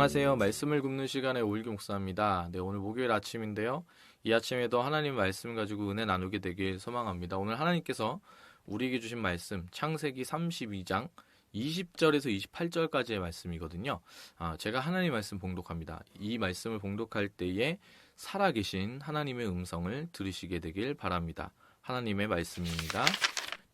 안녕하세요. 말씀을 굽는 시간의 오일기 목사입니다. 네, 오늘 목요일 아침인데요. 이 아침에도 하나님 말씀 가지고 은혜 나누게 되길 소망합니다. 오늘 하나님께서 우리에게 주신 말씀 창세기 32장 20절에서 28절까지의 말씀이거든요. 아, 제가 하나님 말씀 봉독합니다. 이 말씀을 봉독할 때에 살아계신 하나님의 음성을 들으시게 되길 바랍니다. 하나님의 말씀입니다.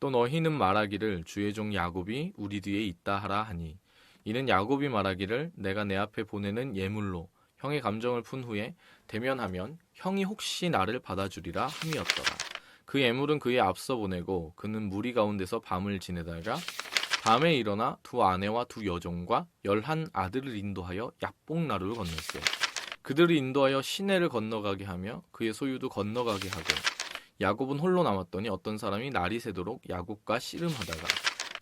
또 너희는 말하기를 주의 종 야곱이 우리 뒤에 있다 하라 하니 이는 야곱이 말하기를 내가 내 앞에 보내는 예물로 형의 감정을 푼 후에 대면하면 형이 혹시 나를 받아주리라 함이었더라. 그 예물은 그의 앞서 보내고 그는 무리 가운데서 밤을 지내다가 밤에 일어나 두 아내와 두 여종과 열한 아들을 인도하여 약봉나루를 건넜어요. 그들을 인도하여 시내를 건너가게 하며 그의 소유도 건너가게 하고 야곱은 홀로 남았더니 어떤 사람이 날이 새도록 야곱과 씨름하다가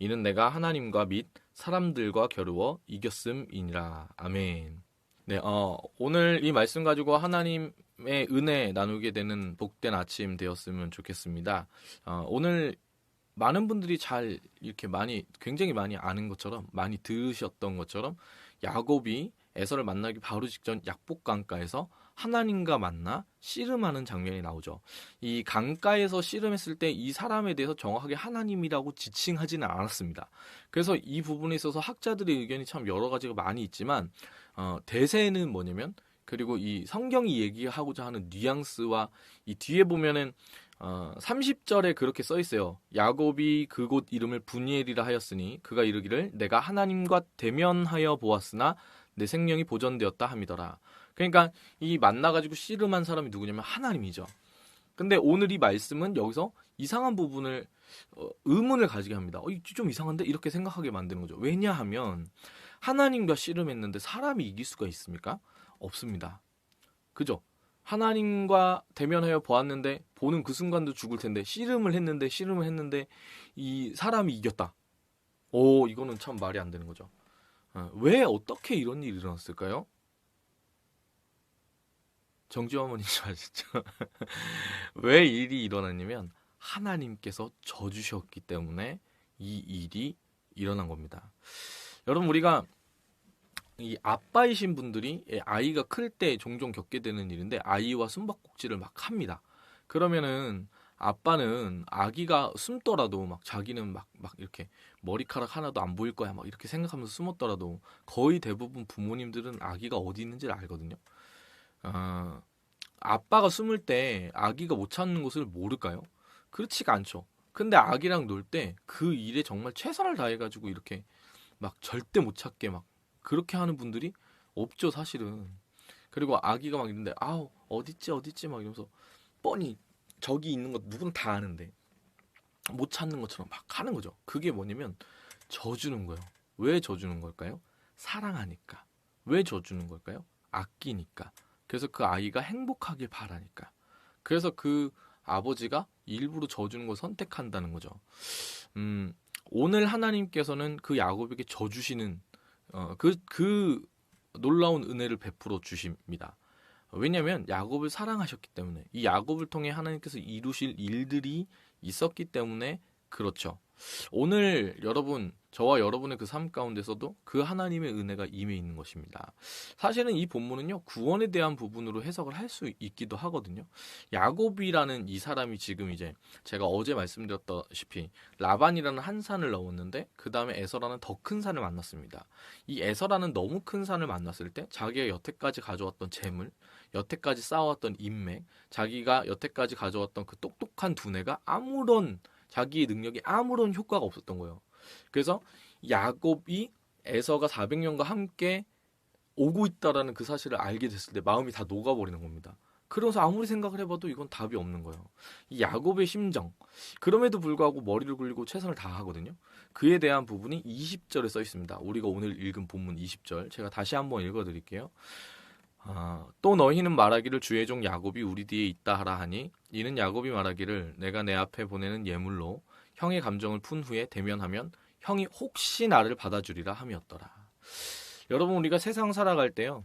이는 내가 하나님과 및 사람들과 겨루어 이겼음이니라. 아멘. 네, 어, 오늘 이 말씀 가지고 하나님의 은혜 나누게 되는 복된 아침 되었으면 좋겠습니다. 어, 오늘 많은 분들이 잘 이렇게 많이 굉장히 많이 아는 것처럼 많이 들으셨던 것처럼 야곱이 에서를 만나기 바로 직전 약복 강가에서 하나님과 만나 씨름하는 장면이 나오죠. 이 강가에서 씨름했을 때 이 사람에 대해서 정확하게 하나님이라고 지칭하지는 않았습니다. 그래서 이 부분에 있어서 학자들의 의견이 참 여러 가지가 많이 있지만 어, 대세는 뭐냐면 그리고 이 성경이 얘기하고자 하는 뉘앙스와 이 뒤에 보면은 어, 30절에 그렇게 써 있어요. 야곱이 그곳 이름을 분이엘이라 하였으니 그가 이르기를 내가 하나님과 대면하여 보았으나 내 생명이 보존되었다 함이더라. 그러니까 이 만나가지고 씨름한 사람이 누구냐면 하나님이죠. 근데 오늘 이 말씀은 여기서 이상한 부분을 어, 의문을 가지게 합니다. 어, 좀 이상한데 이렇게 생각하게 만드는 거죠. 왜냐하면 하나님과 씨름했는데 사람이 이길 수가 있습니까? 없습니다. 그죠? 하나님과 대면하여 보았는데 보는 그 순간도 죽을 텐데 씨름을 했는데 씨름을 했는데 이 사람이 이겼다. 오 이거는 참 말이 안 되는 거죠. 어, 왜 어떻게 이런 일이 일어났을까요? 정지호 어머님 아시죠? 왜 일이 일어났냐면 하나님께서 져주셨기 때문에 이 일이 일어난 겁니다. 여러분 우리가 이 아빠이신 분들이 아이가 클 때 종종 겪게 되는 일인데 아이와 숨바꼭질을 막 합니다. 그러면은 아빠는 아기가 숨더라도 막 자기는 막, 막 이렇게 머리카락 하나도 안 보일 거야 막 이렇게 생각하면서 숨었더라도 거의 대부분 부모님들은 아기가 어디 있는지를 알거든요. 아, 아빠가 숨을 때 아기가 못 찾는 곳을 모를까요? 그렇지가 않죠. 근데 아기랑 놀 때 그 일에 정말 최선을 다해가지고 이렇게 막 절대 못 찾게 막 그렇게 하는 분들이 없죠 사실은. 그리고 아기가 막 있는데 아우 어딨지 어딨지 막 이러면서 뻔히 저기 있는 거 누구는 다 아는데 못 찾는 것처럼 막 하는 거죠. 그게 뭐냐면 져주는 거예요. 왜 져주는 걸까요? 사랑하니까. 왜 져주는 걸까요? 아끼니까. 그래서 그 아이가 행복하길 바라니까. 그래서 그 아버지가 일부러 져주는 걸 선택한다는 거죠. 음, 오늘 하나님께서는 그 야곱에게 져주시는 어, 그, 그 놀라운 은혜를 베풀어 주십니다. 왜냐하면 야곱을 사랑하셨기 때문에 이 야곱을 통해 하나님께서 이루실 일들이 있었기 때문에 그렇죠. 오늘 여러분 저와 여러분의 그 삶 가운데서도 그 하나님의 은혜가 임해 있는 것입니다. 사실은 이 본문은요 구원에 대한 부분으로 해석을 할 수 있기도 하거든요. 야곱이라는 이 사람이 지금 이제 제가 어제 말씀드렸다시피 라반이라는 한 산을 넘었는데 그 다음에 에서라는 더 큰 산을 만났습니다. 이 에서라는 너무 큰 산을 만났을 때 자기가 여태까지 가져왔던 재물, 여태까지 쌓아왔던 인맥, 자기가 여태까지 가져왔던 그 똑똑한 두뇌가 아무런 자기의 능력이 아무런 효과가 없었던 거예요. 그래서 야곱이 에서가 400년과 함께 오고 있다라는 그 사실을 알게 됐을 때 마음이 다 녹아버리는 겁니다. 그래서 아무리 생각을 해봐도 이건 답이 없는 거예요. 이 야곱의 심정. 그럼에도 불구하고 머리를 굴리고 최선을 다하거든요. 그에 대한 부분이 20절에 써 있습니다. 우리가 오늘 읽은 본문 20절. 제가 다시 한번 읽어드릴게요. 아, 또 너희는 말하기를 주의 종 야곱이 우리 뒤에 있다 하라 하니 이는 야곱이 말하기를 내가 내 앞에 보내는 예물로 형의 감정을 푼 후에 대면하면 형이 혹시 나를 받아주리라 함이었더라. 여러분 우리가 세상 살아갈 때요.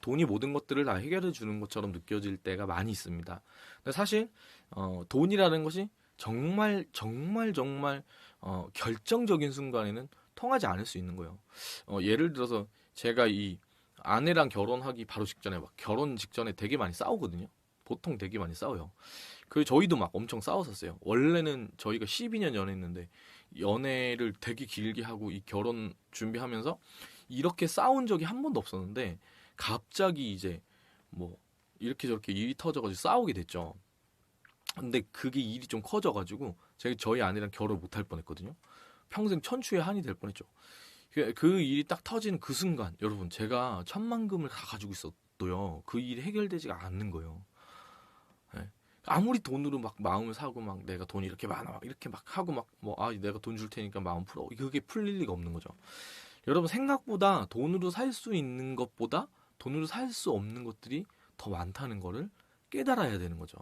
돈이 모든 것들을 다 해결해 주는 것처럼 느껴질 때가 많이 있습니다. 근데 사실 어, 돈이라는 것이 정말 정말 정말 어, 결정적인 순간에는 통하지 않을 수 있는 거예요. 어, 예를 들어서 제가 이 아내랑 결혼하기 바로 직전에 막 결혼 직전에 되게 많이 싸우거든요. 보통 되게 많이 싸워요. 그 저희도 막 엄청 싸웠었어요. 원래는 저희가 12년 연애했는데 연애를 되게 길게 하고 이 결혼 준비하면서 이렇게 싸운 적이 한 번도 없었는데 갑자기 이제 뭐 이렇게 저렇게 일이 터져가지고 싸우게 됐죠. 근데 그게 일이 좀 커져가지고 제가 저희 아내랑 결혼 못할 뻔했거든요. 평생 천추의 한이 될 뻔했죠. 그, 그 일이 딱 터지는 그 순간 여러분 제가 천만금을 다 가지고 있었도요. 그 일이 해결되지가 않는 거예요. 예. 아무리 돈으로 막 마음을 사고 막 내가 돈이 이렇게 많아 막 이렇게 막 하고 막 뭐 아 내가 돈 줄 테니까 마음 풀어 그게 풀릴 리가 없는 거죠. 여러분 생각보다 돈으로 살 수 있는 것보다 돈으로 살 수 없는 것들이 더 많다는 거를 깨달아야 되는 거죠.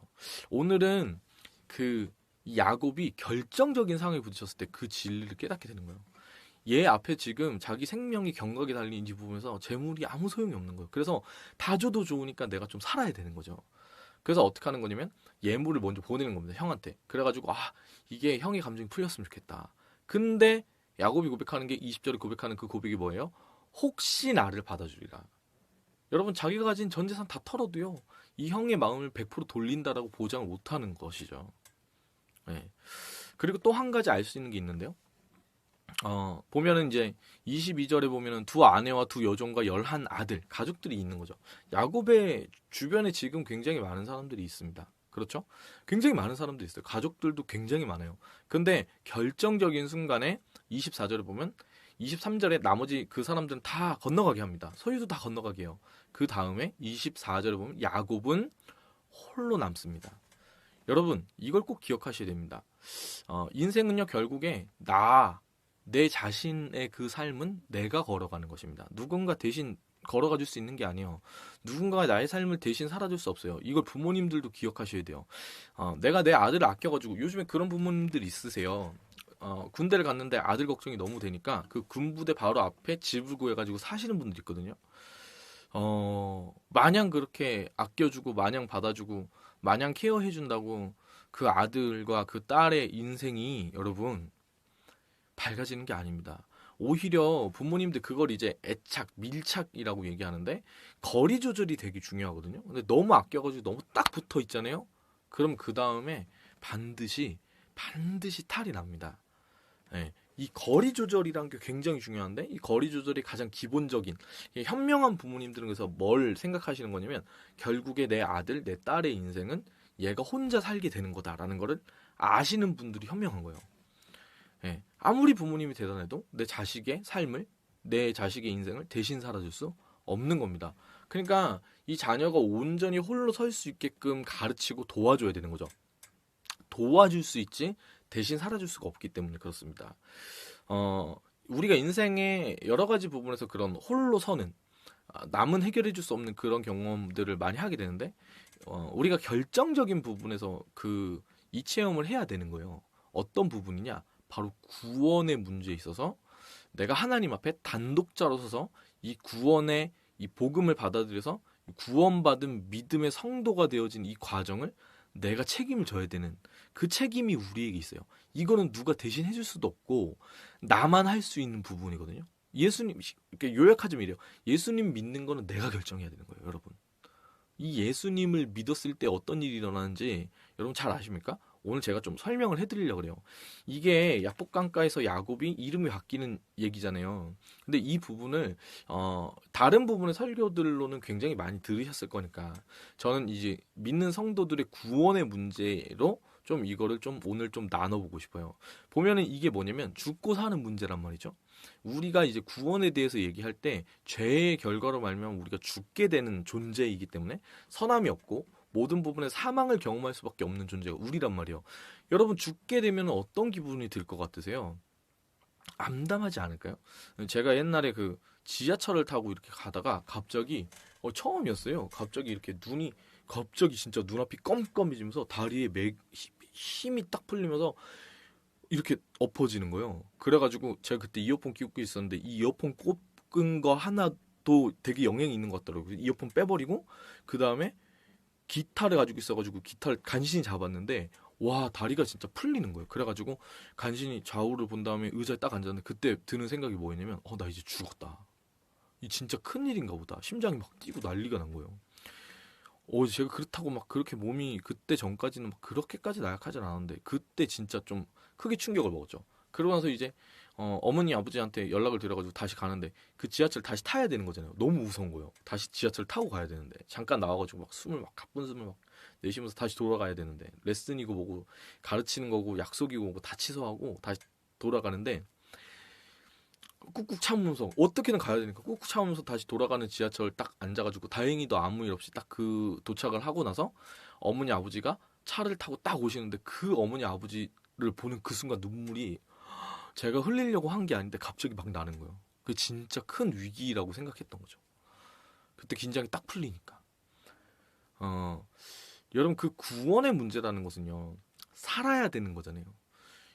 오늘은 그 야곱이 결정적인 상황에 부딪혔을 때 그 진리를 깨닫게 되는 거예요. 얘 앞에 지금 자기 생명이 경각에 달린 이 부분에서 재물이 아무 소용이 없는 거예요. 그래서 다 줘도 좋으니까 내가 좀 살아야 되는 거죠. 그래서 어떻게 하는 거냐면 예물을 먼저 보내는 겁니다. 형한테. 그래가지고 아 이게 형의 감정이 풀렸으면 좋겠다. 근데 야곱이 고백하는 게 20절에 고백하는 그 고백이 뭐예요? 혹시 나를 받아주리라. 여러분 자기가 가진 전 재산 다 털어도요. 이 형의 마음을 100% 돌린다라고 보장을 못하는 것이죠. 네. 그리고 또 한 가지 알 수 있는 게 있는데요. 어, 보면은 이제 22절에 보면은 두 아내와 두 여종과 열한 아들, 가족들이 있는 거죠. 야곱의 주변에 지금 굉장히 많은 사람들이 있습니다. 그렇죠? 굉장히 많은 사람들이 있어요. 가족들도 굉장히 많아요. 근데 결정적인 순간에 24절에 보면 23절에 나머지 그 사람들은 다 건너가게 합니다. 소유도 다 건너가게 해요. 그 다음에 24절에 보면 야곱은 홀로 남습니다. 여러분, 이걸 꼭 기억하셔야 됩니다. 어, 인생은요, 결국에 나, 내 자신의 그 삶은 내가 걸어가는 것입니다. 누군가 대신 걸어가 줄 수 있는 게 아니에요. 누군가가 나의 삶을 대신 살아줄 수 없어요. 이걸 부모님들도 기억하셔야 돼요. 어, 내가 내 아들을 아껴가지고 요즘에 그런 부모님들 있으세요. 어, 군대를 갔는데 아들 걱정이 너무 되니까 그 군부대 바로 앞에 집을 구해가지고 사시는 분들 있거든요. 어, 마냥 그렇게 아껴주고 마냥 받아주고 마냥 케어해준다고 그 아들과 그 딸의 인생이 여러분 밝아지는 게 아닙니다. 오히려 부모님들 그걸 이제 애착, 밀착이라고 얘기하는데 거리 조절이 되게 중요하거든요. 근데 너무 아껴가지고 너무 딱 붙어 있잖아요. 그럼 그 다음에 반드시 반드시 탈이 납니다. 네. 이 거리 조절이란 게 굉장히 중요한데 이 거리 조절이 가장 기본적인 현명한 부모님들은 그래서 뭘 생각하시는 거냐면 결국에 내 아들, 내 딸의 인생은 얘가 혼자 살게 되는 거다라는 거를 아시는 분들이 현명한 거예요. 예, 아무리 부모님이 대단해도 내 자식의 삶을 내 자식의 인생을 대신 살아줄 수 없는 겁니다. 그러니까 이 자녀가 온전히 홀로 설 수 있게끔 가르치고 도와줘야 되는 거죠. 도와줄 수 있지 대신 살아줄 수가 없기 때문에 그렇습니다. 어, 우리가 인생의 여러 가지 부분에서 그런 홀로 서는 아, 남은 해결해 줄 수 없는 그런 경험들을 많이 하게 되는데 어, 우리가 결정적인 부분에서 그 이 체험을 해야 되는 거예요. 어떤 부분이냐? 바로 구원의 문제에 있어서 내가 하나님 앞에 단독자로 서서 이 구원의 이 복음을 받아들여서 구원받은 믿음의 성도가 되어진 이 과정을 내가 책임을 져야 되는 그 책임이 우리에게 있어요. 이거는 누가 대신 해줄 수도 없고 나만 할 수 있는 부분이거든요. 예수님 이렇게 요약하자면 이래요. 예수님 믿는 거는 내가 결정해야 되는 거예요, 여러분. 이 예수님을 믿었을 때 어떤 일이 일어나는지 여러분 잘 아십니까? 오늘 제가 좀 설명을 해드리려고 그래요. 이게 약복강가에서 야곱이 이름이 바뀌는 얘기잖아요. 근데 이 부분을 어, 다른 부분의 설교들로는 굉장히 많이 들으셨을 거니까 저는 이제 믿는 성도들의 구원의 문제로 좀 이거를 좀 오늘 좀 나눠보고 싶어요. 보면은 이게 뭐냐면 죽고 사는 문제란 말이죠. 우리가 이제 구원에 대해서 얘기할 때 죄의 결과로 말면 우리가 죽게 되는 존재이기 때문에 선함이 없고 모든 부분에 사망을 경험할 수밖에 없는 존재가 우리란 말이에요. 여러분 죽게 되면 어떤 기분이 들 것 같으세요? 암담하지 않을까요? 제가 옛날에 그 지하철을 타고 이렇게 가다가 갑자기 어, 처음이었어요. 갑자기 이렇게 눈이 갑자기 진짜 눈앞이 껌껌해지면서 다리에 맥 힘- 힘이 딱 풀리면서 이렇게 엎어지는 거예요. 그래가지고 제가 그때 이어폰 끼고 있었는데 이 이어폰 꼽은 거 하나도 되게 영향이 있는 것 같더라고요. 이어폰 빼버리고 그 다음에 기타를 가지고 있어가지고 기타를 간신히 잡았는데 와 다리가 진짜 풀리는 거예요. 그래가지고 간신히 좌우를 본 다음에 의자에 딱 앉았는데 그때 드는 생각이 뭐였냐면 어 나 이제 죽었다. 이 진짜 큰 일인가 보다. 심장이 막 뛰고 난리가 난 거예요. 어 제가 그렇다고 막 그렇게 몸이 그때 전까지는 막 그렇게까지 나약하진 않았는데 그때 진짜 좀 크게 충격을 먹었죠. 그러고 나서 이제 어, 어머니 아버지한테 연락을 드려가지고 다시 가는데 그 지하철 다시 타야 되는 거잖아요. 너무 무서운 거예요. 다시 지하철 타고 가야 되는데 잠깐 나와가지고 막 숨을 막 가쁜 숨을 막 내쉬면서 다시 돌아가야 되는데 레슨이고 뭐고 가르치는 거고 약속이고 뭐고 다 취소하고 다시 돌아가는데 꾹꾹 참으면서 어떻게든 가야 되니까 꾹꾹 참으면서 다시 돌아가는 지하철 딱 앉아가지고 다행히도 아무 일 없이 딱 그 도착을 하고 나서 어머니 아버지가 차를 타고 딱 오시는데 그 어머니 아버지를 보는 그 순간 눈물이 제가 흘리려고 한 게 아닌데 갑자기 막 나는 거예요. 그 진짜 큰 위기라고 생각했던 거죠. 그때 긴장이 딱 풀리니까. 어, 여러분 그 구원의 문제라는 것은요. 살아야 되는 거잖아요.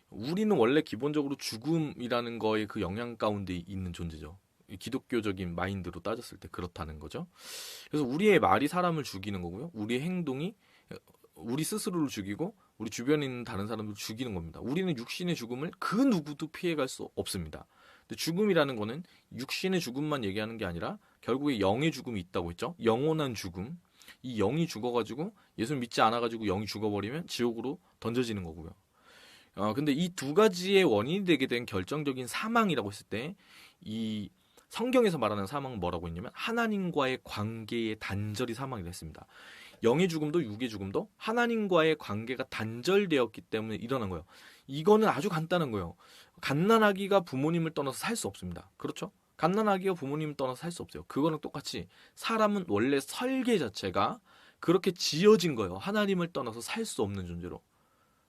우리는 원래 기본적으로 죽음이라는 거에 그 영향 가운데 있는 존재죠. 이 기독교적인 마인드로 따졌을 때 그렇다는 거죠. 그래서 우리의 말이 사람을 죽이는 거고요. 우리의 행동이 우리 스스로를 죽이고 우리 주변에 있는 다른 사람들 죽이는 겁니다. 우리는 육신의 죽음을 그 누구도 피해갈 수 없습니다. 근데 죽음이라는 거는 육신의 죽음만 얘기하는 게 아니라 결국에 영의 죽음이 있다고 했죠. 영원한 죽음. 이 영이 죽어가지고 예수 믿지 않아가지고 영이 죽어버리면 지옥으로 던져지는 거고요. 어, 근데 이 두 가지의 원인이 되게 된 결정적인 사망이라고 했을 때 이 성경에서 말하는 사망은 뭐라고 했냐면 하나님과의 관계의 단절이 사망이라 했습니다. 영의 죽음도 육의 죽음도 하나님과의 관계가 단절되었기 때문에 일어난 거예요. 이거는 아주 간단한 거예요. 갓난아기가 부모님을 떠나서 살 수 없습니다. 그렇죠? 갓난아기가 부모님을 떠나서 살 수 없어요. 그거는 똑같이 사람은 원래 설계 자체가 그렇게 지어진 거예요. 하나님을 떠나서 살 수 없는 존재로.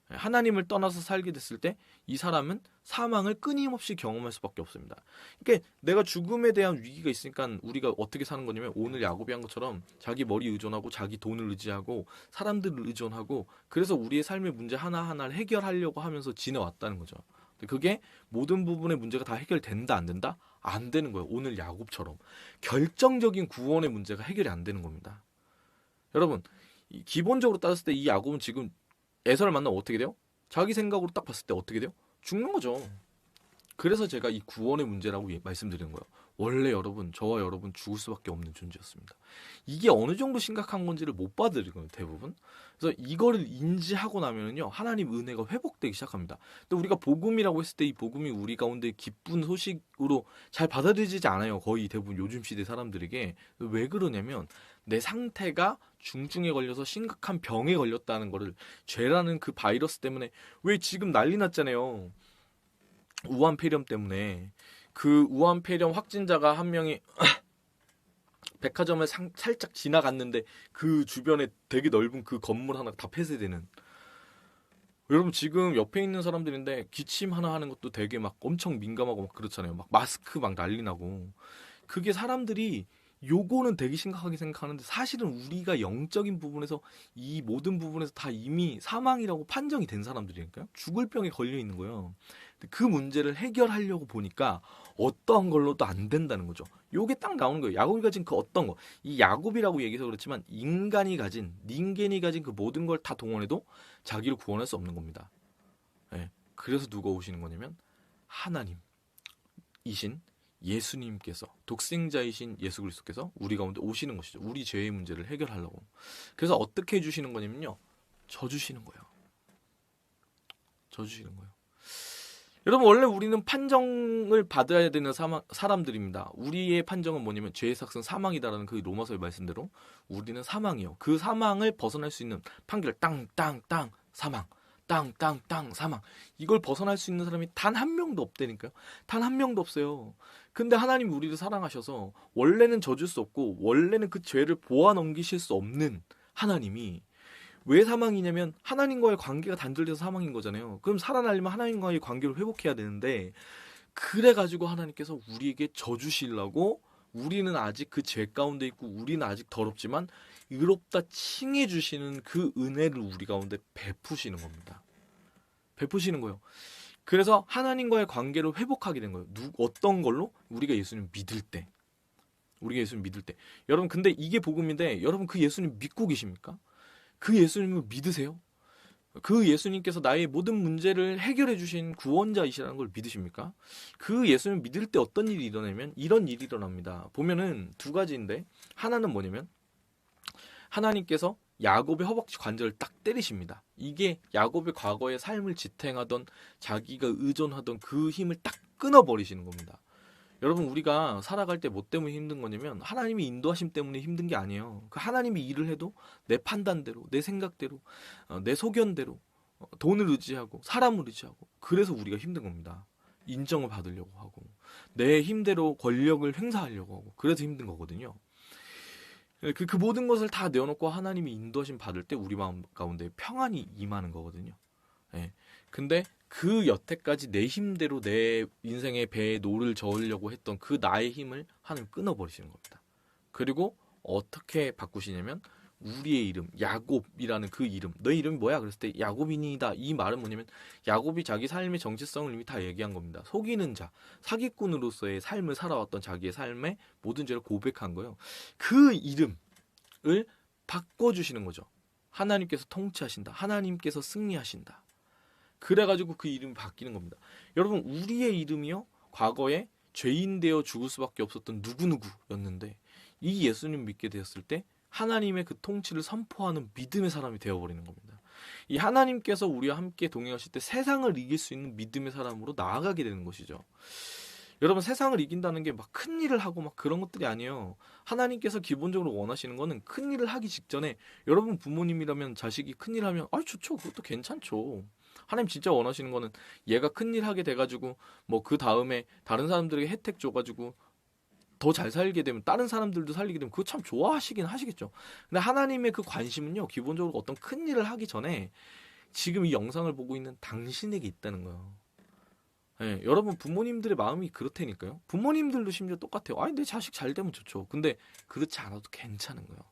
하나님을 떠나서 살게 됐을 때 이 사람은 사망을 끊임없이 경험할 수밖에 없습니다. 그러니까 내가 죽음에 대한 위기가 있으니까 우리가 어떻게 사는 거냐면 오늘 야곱이 한 것처럼 자기 머리 의존하고 자기 돈을 의지하고 사람들을 의존하고 그래서 우리의 삶의 문제 하나하나를 해결하려고 하면서 지내왔다는 거죠. 그게 모든 부분의 문제가 다 해결된다 안 된다? 안 되는 거예요. 오늘 야곱처럼 결정적인 구원의 문제가 해결이 안 되는 겁니다. 여러분 이 기본적으로 따졌을 때 이 야곱은 지금 에서를 만나면 어떻게 돼요? 자기 생각으로 딱 봤을 때 어떻게 돼요? 죽는 거죠. 그래서 제가 이 구원의 문제라고 예- 말씀드리는 거예요. 원래 여러분, 저와 여러분 죽을 수밖에 없는 존재였습니다. 이게 어느 정도 심각한 건지를 못 받아들이거든요, 대부분. 그래서 이거를 인지하고 나면은요, 하나님 은혜가 회복되기 시작합니다. 근데 우리가 복음이라고 했을 때 이 복음이 우리 가운데 기쁜 소식으로 잘 받아들이지 않아요. 거의 대부분 요즘 시대 사람들에게. 왜 그러냐면, 내 상태가 중증에 걸려서 심각한 병에 걸렸다는 거를 죄라는 그 바이러스 때문에 왜 지금 난리 났잖아요. 우한 폐렴 때문에 그 우한 폐렴 확진자가 한 명이 백화점을 상- 살짝 지나갔는데 그 주변에 되게 넓은 그 건물 하나 다 폐쇄되는 여러분 지금 옆에 있는 사람들인데 기침 하나 하는 것도 되게 막 엄청 민감하고 막 그렇잖아요. 막 마스크 막 난리 나고 그게 사람들이 요거는 되게 심각하게 생각하는데 사실은 우리가 영적인 부분에서 이 모든 부분에서 다 이미 사망이라고 판정이 된 사람들이니까요. 죽을 병에 걸려 있는 거예요. 그 문제를 해결하려고 보니까 어떠한 걸로도 안 된다는 거죠. 요게 딱 나오는 거예요. 야곱이 가진 그 어떤 거. 이 야곱이라고 얘기해서 그렇지만 인간이 가진, 닌겐이 가진 그 모든 걸 다 동원해도 자기를 구원할 수 없는 겁니다. 예. 그래서 누가 오시는 거냐면 하나님 이신 예수님께서 독생자이신 예수 그리스도께서 우리 가운데 오시는 것이죠. 우리 죄의 문제를 해결하려고. 그래서 어떻게 해주시는 거냐면요. 져 주시는 거예요. 져 주시는 거예요. 여러분 원래 우리는 판정을 받아야 되는 사망, 사람들입니다. 우리의 판정은 뭐냐면 죄의 삭은 사망이다라는 그 로마서의 말씀대로 우리는 사망이요. 그 사망을 벗어날 수 있는 판결 땅땅땅 사망. 땅 땅 땅 사망. 이걸 벗어날 수 있는 사람이 단 한 명도 없다니까요. 단 한 명도 없어요. 근데 하나님 우리를 사랑하셔서 원래는 져줄 수 없고 원래는 그 죄를 보아 넘기실 수 없는 하나님이 왜 사망이냐면 하나님과의 관계가 단절돼서 사망인 거잖아요. 그럼 살아나려면 하나님과의 관계를 회복해야 되는데 그래 가지고 하나님께서 우리에게 져주시려고 우리는 아직 그 죄 가운데 있고 우리는 아직 더럽지만 의롭다 칭해 주시는 그 은혜를 우리 가운데 베푸시는 겁니다. 베푸시는 거예요. 그래서 하나님과의 관계를 회복하게 된 거예요. 누 어떤 걸로? 우리가 예수님 믿을 때. 우리가 예수님 믿을 때. 여러분 근데 이게 복음인데 여러분 그 예수님 믿고 계십니까? 그 예수님을 믿으세요? 그 예수님께서 나의 모든 문제를 해결해 주신 구원자이시라는 걸 믿으십니까? 그 예수님 믿을 때 어떤 일이 일어나면 이런 일이 일어납니다. 보면은 두 가지인데 하나는 뭐냐면 하나님께서 야곱의 허벅지 관절을 딱 때리십니다. 이게 야곱의 과거의 삶을 지탱하던 자기가 의존하던 그 힘을 딱 끊어버리시는 겁니다. 여러분 우리가 살아갈 때 뭐 때문에 힘든 거냐면 하나님이 인도하심 때문에 힘든 게 아니에요. 그 하나님이 일을 해도 내 판단대로, 내 생각대로, 어, 내 소견대로 어, 돈을 의지하고 사람을 의지하고 그래서 우리가 힘든 겁니다. 인정을 받으려고 하고 내 힘대로 권력을 행사하려고 하고 그래서 힘든 거거든요. 그, 그 모든 것을 다 내어놓고 하나님이 인도하심 받을 때 우리 마음 가운데 평안이 임하는 거거든요. 예. 근데 그 여태까지 내 힘대로 내 인생의 배에 노를 저으려고 했던 그 나의 힘을 하나님 끊어버리시는 겁니다. 그리고 어떻게 바꾸시냐면 우리의 이름 야곱이라는 그 이름. 너의 이름이 뭐야? 그랬을 때 야곱이니다. 이 말은 뭐냐면 야곱이 자기 삶의 정체성을 이미 다 얘기한 겁니다. 속이는 자 사기꾼으로서의 삶을 살아왔던 자기의 삶의 모든 죄를 고백한 거예요. 그 이름을 바꿔주시는 거죠. 하나님께서 통치하신다. 하나님께서 승리하신다. 그래가지고 그 이름이 바뀌는 겁니다. 여러분 우리의 이름이요? 과거에 죄인 되어 죽을 수밖에 없었던 누구누구였는데 이 예수님 믿게 되었을 때 하나님의 그 통치를 선포하는 믿음의 사람이 되어버리는 겁니다. 이 하나님께서 우리와 함께 동행하실 때 세상을 이길 수 있는 믿음의 사람으로 나아가게 되는 것이죠. 여러분 세상을 이긴다는 게 막 큰 일을 하고 막 그런 것들이 아니에요. 하나님께서 기본적으로 원하시는 거는 큰 일을 하기 직전에 여러분 부모님이라면 자식이 큰 일 하면 아 좋죠 그것도 괜찮죠. 하나님 진짜 원하시는 거는 얘가 큰 일 하게 돼가지고 뭐 그 다음에 다른 사람들에게 혜택 줘가지고 더 잘 살게 되면 다른 사람들도 살리게 되면 그거 참 좋아하시긴 하시겠죠. 근데 하나님의 그 관심은요 기본적으로 어떤 큰 일을 하기 전에 지금 이 영상을 보고 있는 당신에게 있다는 거예요. 예, 여러분 부모님들의 마음이 그렇다니까요. 부모님들도 심지어 똑같아요. 아니 내 자식 잘 되면 좋죠. 근데 그렇지 않아도 괜찮은 거예요.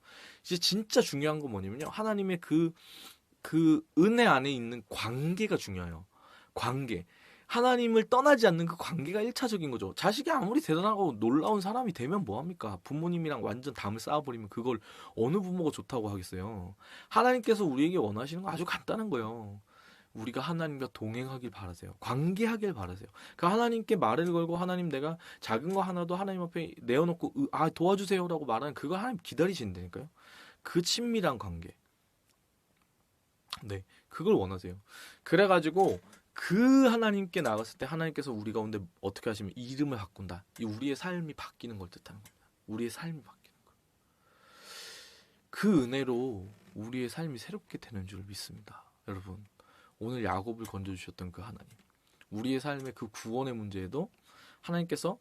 이제 진짜 중요한 건 뭐냐면요. 하나님의 그그 은혜 안에 있는 관계가 중요해요. 관계. 하나님을 떠나지 않는 그 관계가 1차적인 거죠. 자식이 아무리 대단하고 놀라운 사람이 되면 뭐합니까? 부모님이랑 완전 담을 쌓아버리면 그걸 어느 부모가 좋다고 하겠어요. 하나님께서 우리에게 원하시는 거 아주 간단한 거예요. 우리가 하나님과 동행하길 바라세요. 관계하길 바라세요. 그 하나님께 말을 걸고 하나님 내가 작은 거 하나도 하나님 앞에 내어놓고 아 도와주세요라고 말하는 그거 하나님 기다리신다니까요. 그 친밀한 관계. 네, 그걸 원하세요. 그래가지고 그 하나님께 나갔을 때 하나님께서 우리 가운데 어떻게 하시면 이름을 바꾼다. 이 우리의 삶이 바뀌는 걸 뜻하는 겁니다. 우리의 삶이 바뀌는 거. 그 은혜로 우리의 삶이 새롭게 되는 줄 믿습니다. 여러분, 오늘 야곱을 건져 주셨던 그 하나님, 우리의 삶의 그 구원의 문제에도 하나님께서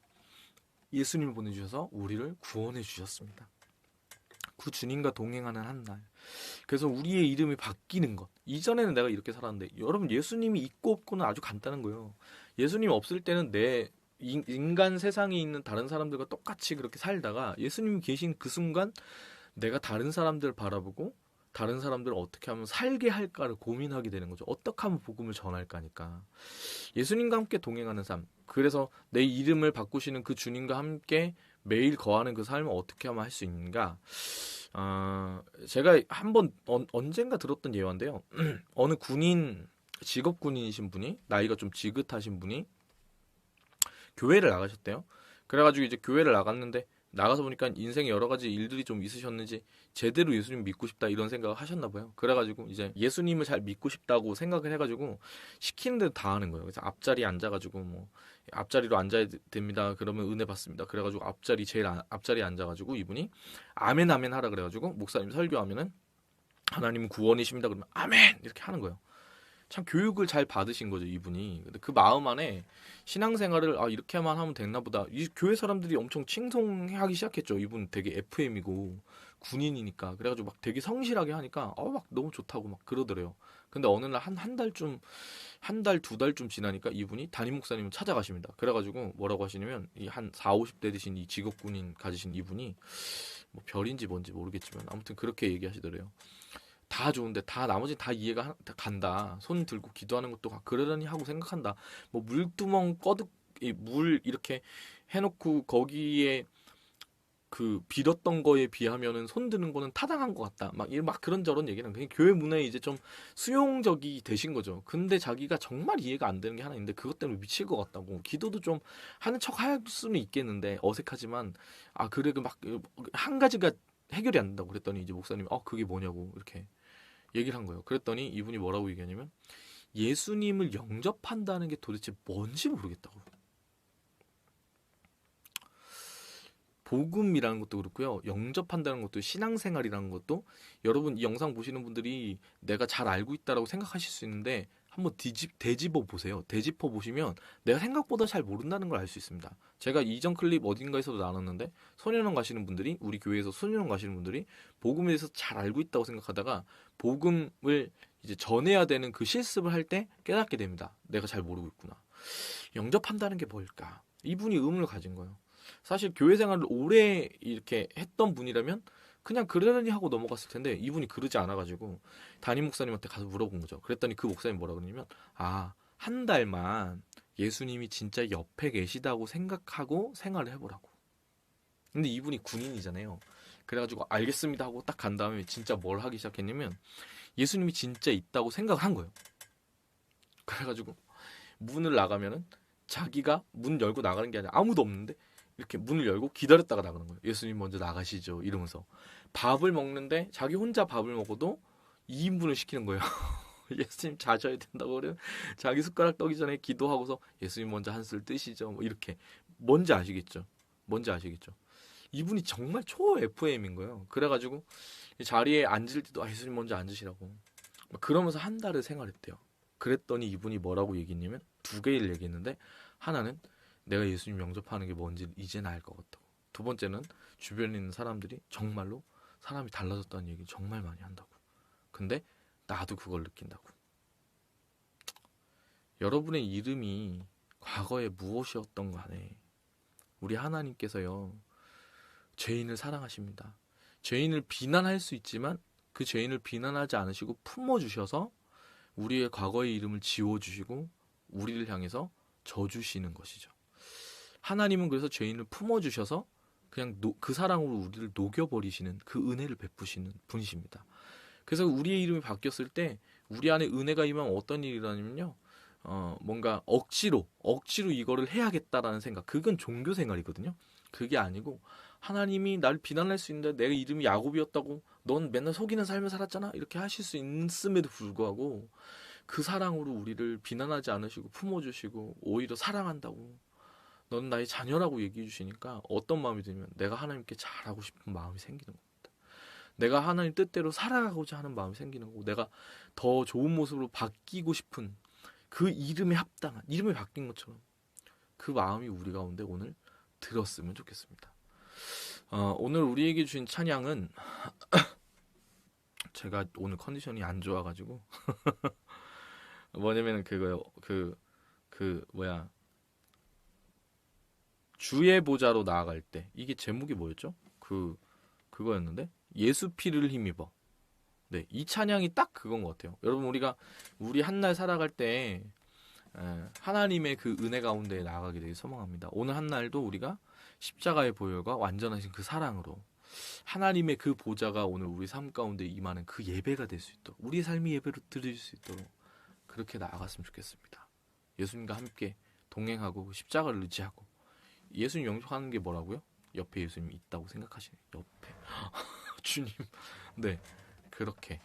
예수님을 보내 주셔서 우리를 구원해 주셨습니다. 그 주님과 동행하는 한 날. 그래서 우리의 이름이 바뀌는 것. 이전에는 내가 이렇게 살았는데 여러분 예수님이 있고 없고는 아주 간단한 거예요. 예수님 없을 때는 내 인간 세상에 있는 다른 사람들과 똑같이 그렇게 살다가 예수님이 계신 그 순간 내가 다른 사람들을 바라보고 다른 사람들을 어떻게 하면 살게 할까를 고민하게 되는 거죠. 어떻게 하면 복음을 전할까니까. 예수님과 함께 동행하는 삶. 그래서 내 이름을 바꾸시는 그 주님과 함께 매일 거하는 그 삶을 어떻게 하면 할 수 있는가? 아, 제가 한번 어, 언젠가 들었던 예화인데요. 어느 군인 직업 군인이신 분이 나이가 좀 지긋하신 분이 교회를 나가셨대요. 그래가지고 이제 교회를 나갔는데 나가서 보니까 인생에 여러 가지 일들이 좀 있으셨는지 제대로 예수님 믿고 싶다 이런 생각을 하셨나 봐요. 그래가지고 이제 예수님을 잘 믿고 싶다고 생각을 해가지고 시키는 대로 다 하는 거예요. 그래서 앞자리에 앉아가지고 뭐 앞자리로 앉아야 됩니다. 그러면 은혜 받습니다. 그래가지고 앞자리 제일 앞자리에 앉아가지고 이분이 아멘 아멘 하라 그래가지고 목사님 설교하면은 하나님 구원이십니다. 그러면 아멘 이렇게 하는 거예요. 참 교육을 잘 받으신 거죠 이분이. 근데 그 마음 안에 신앙생활을 아 이렇게만 하면 됐나 보다. 이 교회 사람들이 엄청 칭송하기 시작했죠. 이분 되게 FM이고 군인이니까 그래가지고 막 되게 성실하게 하니까 어 막 너무 좋다고 막 그러더래요. 근데 어느 날 한 한 달쯤 한 달 두 달쯤 지나니까 이분이 담임 목사님을 찾아가십니다. 그래가지고 뭐라고 하시냐면 이한 4, 50대 되신 이 직업 군인 가지신 이분이 뭐 별인지 뭔지 모르겠지만 아무튼 그렇게 얘기하시더래요. 다 좋은데 다 나머지 다 이해가 간다. 손 들고 기도하는 것도 가- 그러려니 하고 생각한다. 뭐 물두멍 꺼득 이물 이렇게 해놓고 거기에 그 빌었던 거에 비하면은 손 드는 거는 타당한 것 같다. 막, 이- 막 그런 저런 얘기는 그냥 교회 문화에 이제 좀 수용적이 되신 거죠. 근데 자기가 정말 이해가 안 되는 게 하나 있는데 그것 때문에 미칠 것 같다고. 기도도 좀 하는 척 할 수는 있겠는데 어색하지만 아 그래 그 막 한 가지가 해결이 안 된다고 그랬더니 이제 목사님이 어 그게 뭐냐고 이렇게 얘기를 한 거예요. 그랬더니 이분이 뭐라고 얘기하냐면 예수님을 영접한다는 게 도대체 뭔지 모르겠다고. 복음이라는 것도 그렇고요. 영접한다는 것도 신앙생활이라는 것도 여러분 이 영상 보시는 분들이 내가 잘 알고 있다라고 생각하실 수 있는데 한번 뒤집 되짚어 보세요. 되짚어 보시면 내가 생각보다 잘 모른다는 걸 알 수 있습니다. 제가 이전 클립 어딘가에서도 나눴는데 소년원 가시는 분들이 우리 교회에서 소년원 가시는 분들이 복음에 대해서 잘 알고 있다고 생각하다가 복음을 이제 전해야 되는 그 실습을 할 때 깨닫게 됩니다. 내가 잘 모르고 있구나. 영접한다는 게 뭘까? 이분이 의문을 가진 거예요. 사실 교회 생활을 오래 이렇게 했던 분이라면 그냥 그러려니 하고 넘어갔을 텐데 이분이 그러지 않아가지고 담임 목사님한테 가서 물어본 거죠. 그랬더니 그 목사님 뭐라 그러냐면 아 한 달만 예수님이 진짜 옆에 계시다고 생각하고 생활을 해보라고. 근데 이분이 군인이잖아요. 그래가지고 알겠습니다 하고 딱 간 다음에 진짜 뭘 하기 시작했냐면 예수님이 진짜 있다고 생각을 한 거예요. 그래가지고 문을 나가면은 자기가 문 열고 나가는 게 아니라 아무도 없는데 이렇게 문을 열고 기다렸다가 나가는 거예요. 예수님 먼저 나가시죠. 이러면서 밥을 먹는데 자기 혼자 밥을 먹어도 2인분을 시키는 거예요. 예수님 자셔야 된다고 그래요. 자기 숟가락 떠기 전에 기도하고서 예수님 먼저 한술 뜨시죠. 뭐 이렇게 뭔지 아시겠죠? 뭔지 아시겠죠? 이분이 정말 초 FM인 거예요. 그래가지고 이 자리에 앉을 때도 아, 예수님 먼저 앉으시라고. 막 그러면서 한 달을 생활했대요. 그랬더니 이분이 뭐라고 얘기했냐면 두 개를 얘기했는데 하나는 내가 예수님 영접하는 게 뭔지 이제는 알 것 같다고. 두 번째는 주변에 있는 사람들이 정말로 사람이 달라졌다는 얘기 정말 많이 한다고. 근데 나도 그걸 느낀다고. 여러분의 이름이 과거에 무엇이었던 간에 우리 하나님께서요 죄인을 사랑하십니다. 죄인을 비난할 수 있지만 그 죄인을 비난하지 않으시고 품어 주셔서 우리의 과거의 이름을 지워 주시고 우리를 향해서 져 주시는 것이죠. 하나님은 그래서 죄인을 품어주셔서 그냥 노- 그 사랑으로 우리를 녹여버리시는 그 은혜를 베푸시는 분이십니다. 그래서 우리의 이름이 바뀌었을 때 우리 안에 은혜가 임하면 어떤 일이 일어나냐면요. 어, 뭔가 억지로, 억지로 이거를 해야겠다라는 생각. 그건 종교 생활이거든요. 그게 아니고 하나님이 날 비난할 수 있는데 내가 이름이 야곱이었다고 넌 맨날 속이는 삶을 살았잖아. 이렇게 하실 수 있음에도 불구하고 그 사랑으로 우리를 비난하지 않으시고 품어주시고 오히려 사랑한다고 넌 나의 자녀라고 얘기해 주시니까 어떤 마음이 들면 내가 하나님께 잘하고 싶은 마음이 생기는 겁니다. 내가 하나님 뜻대로 살아가고자 하는 마음이 생기는 거고 내가 더 좋은 모습으로 바뀌고 싶은 그 이름에 합당한 이름이 바뀐 것처럼 그 마음이 우리 가운데 오늘 들었으면 좋겠습니다. 어, 오늘 우리에게 주신 찬양은 제가 오늘 컨디션이 안 좋아가지고 뭐냐면 그거요 그 그 뭐야 주의 보좌로 나아갈 때 이게 제목이 뭐였죠? 그 그거였는데 예수 피를 힘입어. 네, 이 찬양이 딱 그건 것 같아요. 여러분 우리가 우리 한날 살아갈 때 에, 하나님의 그 은혜 가운데 나아가게 되길 소망합니다. 오늘 한날도 우리가 십자가의 보혈과 완전하신 그 사랑으로 하나님의 그 보좌가 오늘 우리 삶 가운데 임하는 그 예배가 될 수 있도록 우리 삶이 예배로 드릴 수 있도록 그렇게 나아갔으면 좋겠습니다. 예수님과 함께 동행하고 그 십자가를 의지하고 예수님 영접하는 게 뭐라고요? 옆에 예수님이 있다고 생각하시는 옆에 주님 네 그렇게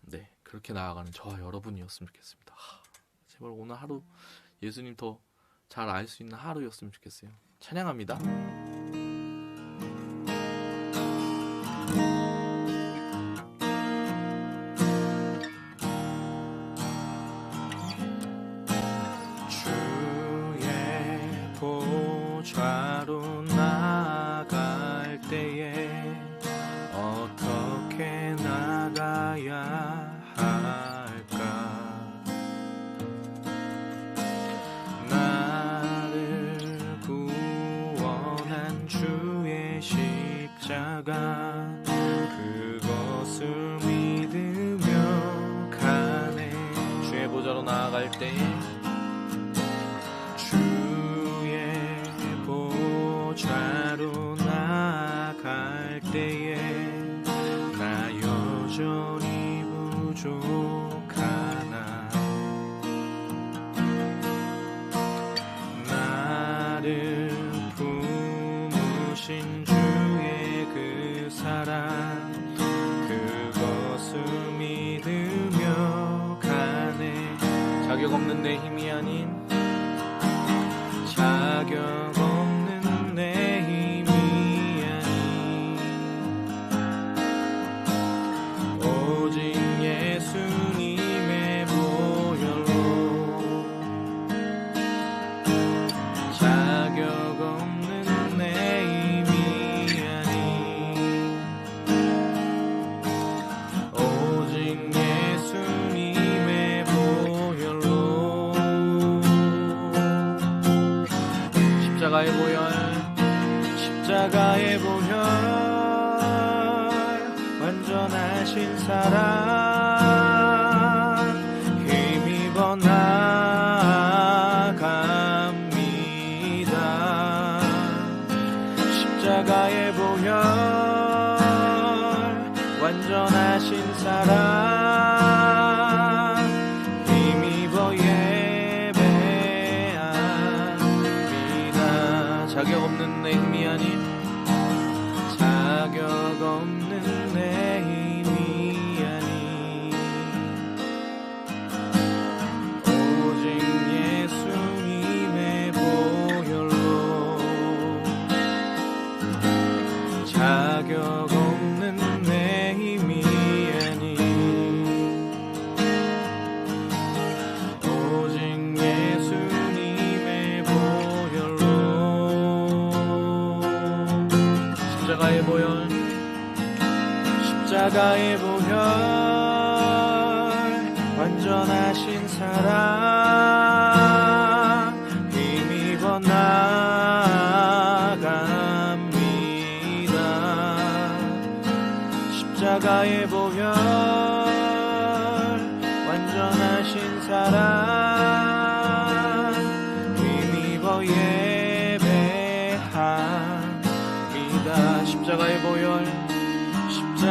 네 그렇게 나아가는 저와 여러분이었으면 좋겠습니다. 하, 제발 오늘 하루 예수님 더 잘 알 수 있는 하루였으면 좋겠어요. 찬양합니다. 자격 없는 내 힘이 아닌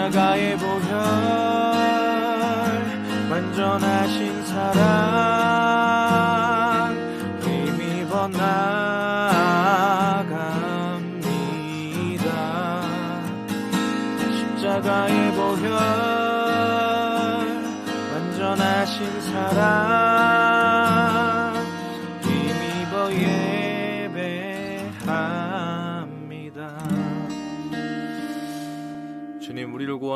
십자가의 보혈 완전하신 사랑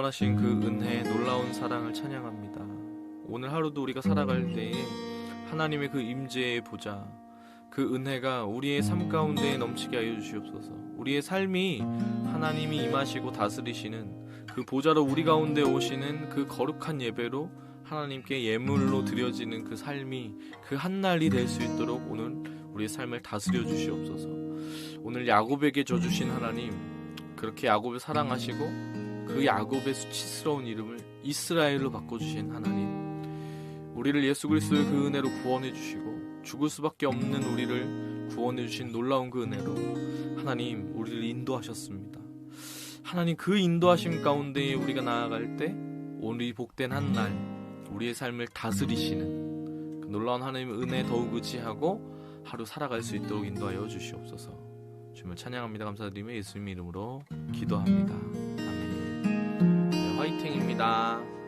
구원하신 그 은혜 놀라운 사랑을 찬양합니다 오늘 하루도 우리가 살아갈 때에 하나님의 그 임재의 보좌 그 은혜가 우리의 삶 가운데 넘치게 하여 주시옵소서. 우리의 삶이 하나님이 임하시고 다스리시는 그 보좌로 우리 가운데 오시는 그 거룩한 예배로 하나님께 예물로 드려지는 그 삶이 그 한날이 될 수 있도록 오늘 우리의 삶을 다스려 주시옵소서. 오늘 야곱에게 줘 주신 하나님 그렇게 야곱을 사랑하시고 그 야곱의 수치스러운 이름을 이스라엘로 바꿔 주신 하나님 우리를 예수 그리스도의 그 은혜로 구원해 주시고 죽을 수밖에 없는 우리를 구원해 주신 놀라운 그 은혜로 하나님 우리를 인도하셨습니다. 하나님 그 인도하심 가운데 우리가 나아갈 때 오늘 이 복된 한 날 우리의 삶을 다스리시는 그 놀라운 하나님의 은혜 더욱 의지하고 하루 살아갈 수 있도록 인도하여 주시옵소서. 주님을 찬양합니다. 감사드리며 예수님 이름으로 기도합니다. 화이팅입니다.